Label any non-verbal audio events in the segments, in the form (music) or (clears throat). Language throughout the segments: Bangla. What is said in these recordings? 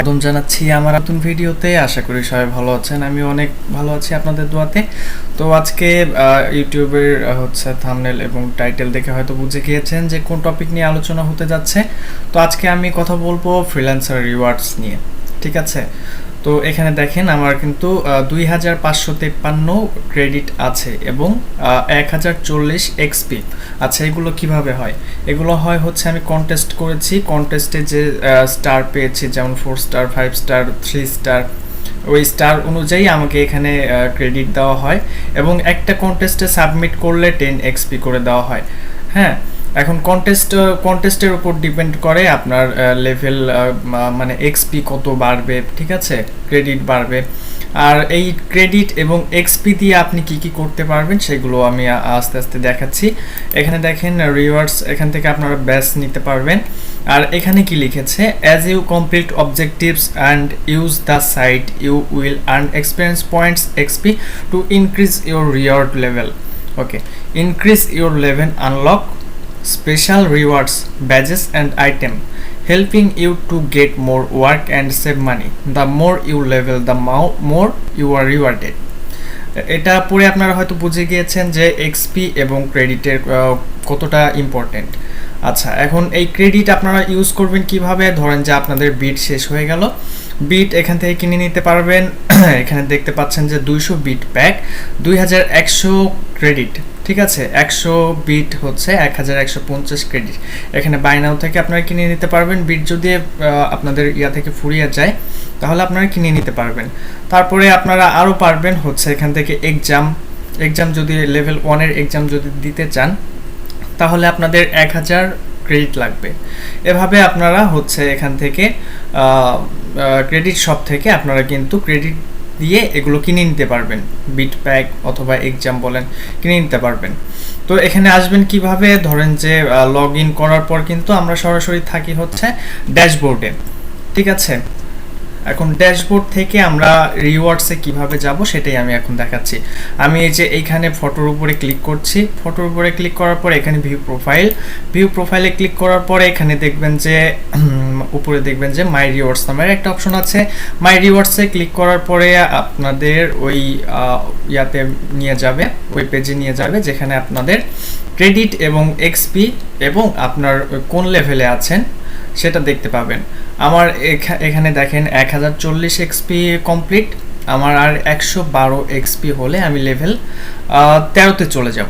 একদম জানাচ্ছি আমার নতুন ভিডিওতে। আশা করি সবাই ভালো আছেন। আমি অনেক ভালো আছি আপনাদের দোয়াতে। তো আজকে ইউটিউবের হচ্ছে থামনেল এবং টাইটেল দেখে হয়তো বুঝে গিয়েছেন যে কোন টপিক নিয়ে আলোচনা হতে যাচ্ছে। তো আজকে আমি কথা বলব ফ্রিল্যান্সার রিওয়ার্ডস নিয়ে। ঠিক আছে? তো এখানে দেখেন আমার কিন্তু দুই হাজার পাঁচশো তেপ্পান্ন ক্রেডিট আছে এবং এক হাজার চল্লিশ এক্সপি আচ্ছা এগুলো কীভাবে হয়? এগুলো হয় হচ্ছে আমি কন্টেস্ট করেছি। কন্টেস্টে যে স্টার পেয়েছি, যেমন four star five star three star ওই স্টার অনুযায়ী আমাকে এখানে ক্রেডিট দেওয়া হয় এবং একটা কন্টেস্টে সাবমিট করলে টেন এক্সপি করে দেওয়া হয়। হ্যাঁ? এখন কন্টেস্ট কন্টেস্টের উপর ডিপেন্ড করে আপনার লেভেল মানে এক্সপি কত বাড়বে, ঠিক আছে? ক্রেডিট বাড়বে। আর এই ক্রেডিট এবং এক্সপি দিয়ে আপনি কি কি করতে পারবেন সেগুলো আমি আস্তে আস্তে দেখাচ্ছি। এখানে দেখেন রিওয়ার্ডস এখান থেকে আপনারা ব্যাস নিতে পারবেন। আর এখানে কি লিখেছে? As you complete objectives and use the site you will earn experience points XP to increase your reward level okay increase your level unlock special rewards badges and item helping you to get more work and save money the more you level the more you are rewarded এটা পড়ে আপনারা হয়তো বুঝে গিয়েছেন যে এক্সপি এবং ক্রেডিটের কতটা ইম্পর্টেন্ট আচ্ছা এখন এই ক্রেডিট আপনারা ইউজ করবেন কীভাবে ধরেন যে আপনাদের বিট শেষ হয়ে গেল বিট এখান থেকে কিনে নিতে পারবেন। (clears throat) এখানে দেখতে পাচ্ছেন যে দুইশো বিট প্যাক, দুই হাজার একশো ক্রেডিট, ঠিক আছে? একশো বিট হচ্ছে এক হাজার একশো পঞ্চাশ ক্রেডিট। এখানে বাইনাও থেকে আপনারা কিনে নিতে পারবেন। বিট যদি আপনাদের ইয়া থেকে ফুরিয়ে যায়, তাহলে আপনারা কিনে নিতে পারবেন। তারপরে আপনারা আরও পারবেন হচ্ছে এখান থেকে এক্সাম। এক্সাম যদি লেভেল ওয়ানের এক্সাম যদি দিতে চান, তাহলে আপনাদের এক হাজার ক্রেডিট লাগবে। এভাবে আপনারা হচ্ছে এখান থেকে ক্রেডিট শপ থেকে আপনারা কিন্তু ক্রেডিট দিয়ে এগুলো কিনে নিতে পারবেন। বিট প্যাক অথবা এক্সাম বলেন, কিনে নিতে পারবেন। তো এখানে আসবেন কীভাবে? ধরেন যে লগ ইন করার পর কিন্তু আমরা সরাসরি থাকি হচ্ছে ড্যাশবোর্ডে ঠিক আছে? এখন ড্যাশবোর্ড থেকে আমরা রিওয়ার্ডসে কীভাবে যাব সেটাই আমি এখন দেখাচ্ছি। আমি এই যে এইখানে ফটোর উপরে ক্লিক করছি। ফটোর উপরে ক্লিক করার পর এখানে ভিউ প্রোফাইল ভিউ প্রোফাইলে ক্লিক করার পরে এখানে দেখবেন যে উপরে দেখবেন যে মাই রিওয়ার্ডস নামের একটা অপশন আছে। মাই রিওয়ার্ডসে ক্লিক করার পরে আপনাদের ওই ইয়াতে নিয়ে যাবে, ওই পেজে নিয়ে যাবে যেখানে আপনাদের ক্রেডিট এবং এক্সপি এবং আপনার কোন লেভেলে আছেন সেটা দেখতে পাবেন। আমার এখা- এখানে দেখেন এক হাজার চল্লিশ এক্সপি কমপ্লিট আমার আর একশো বারো এক্সপি হলে আমি লেভেল তেরোতে চলে যাব।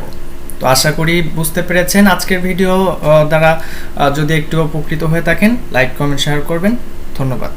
তো আশা করি বুঝতে পেরেছেন আজকের ভিডিও দ্বারা। যদি একটু উপকৃত হয়ে থাকেন লাইক কমেন্ট শেয়ার করবেন। ধন্যবাদ।